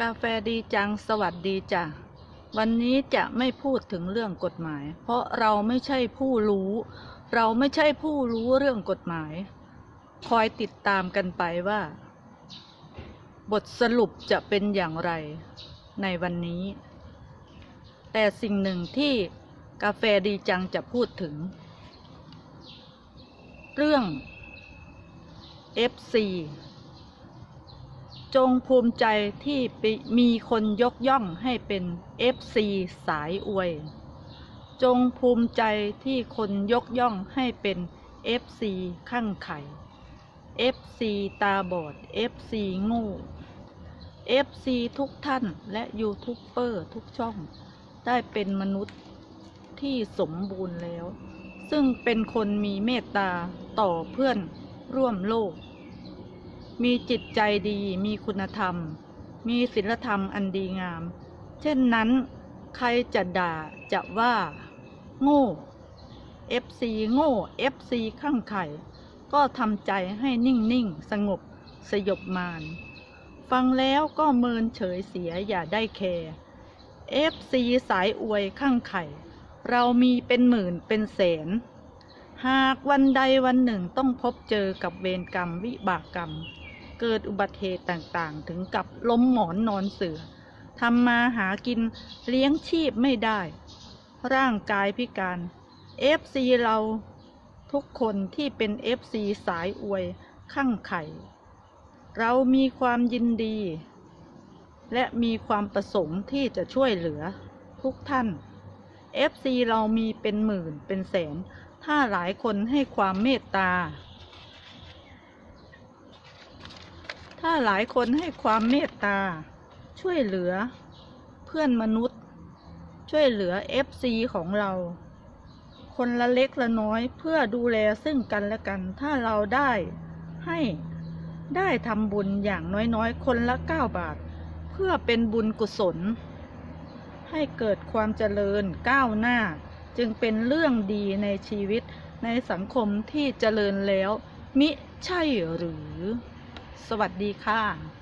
กาแฟดีจังสวัสดีจ้ะ วันนี้จะไม่พูดถึงเรื่องกฎหมาย เพราะเราไม่ใช่ผู้รู้ เราไม่ใช่ผู้รู้เรื่องกฎหมาย คอยติดตามกันไปว่า บทสรุปจะเป็นอย่างไรในวันนี้ แต่สิ่งหนึ่งที่กาแฟดีจังจะพูดถึง เรื่อง FC จงภูมิใจที่มีคนยกย่องให้เป็น FC สายอวย จงภูมิใจที่คนยกย่องให้เป็น FC ข้างไข่ FC ตาบอด FC โงู FC ทุกท่านและยูทูบเบอร์ทุกช่อง ได้เป็นมนุษย์ที่สมบูรณ์แล้ว ซึ่งเป็นคนมีเมตตาต่อเพื่อนร่วมโลก มีจิตใจดีมีคุณธรรม มีศีลธรรมอันดีงาม เช่นนั้น ใครจะด่าจะว่า โง่ FC โง่ FC ข้างไข่ ก็ทำใจให้นิ่งๆ สงบสยบมานฟังแล้วก็เมินเฉยเสียอย่าได้แคร์ FC สายอวยข้างไข่ เรามีเป็นหมื่นเป็นแสน หากวันใดวันหนึ่งต้องพบเจอกับเวรกรรมวิบากกรรม เกิดอุบัติเหตุต่างๆ ถึงกับล้มหมอนนอนเสือทำมาหากินเลี้ยงชีพไม่ได้ ร่างกายพิการ FC เราทุกคนที่เป็น FC สายอวยข้างไข่ เรามีความยินดี และมีความประสงค์ที่จะช่วยเหลือทุกท่าน FC เรามีเป็นหมื่นเป็นแสน ถ้าหลายคนให้ความเมตตา ถ้าหลายคนให้ความเมตตา ช่วยเหลือ เพื่อนมนุษย์ ช่วยเหลือ FC ของเรา คนละเล็กละน้อยเพื่อดูแลซึ่งกันและกัน ถ้าเราได้ให้ได้ทำบุญอย่างน้อยๆ คนละ9บาท เพื่อเป็นบุญกุศล ให้เกิดความเจริญก้าวหน้า จึงเป็นเรื่องดีในชีวิตในสังคมที่เจริญแล้ว มิใช่หรือ สวัสดีค่ะ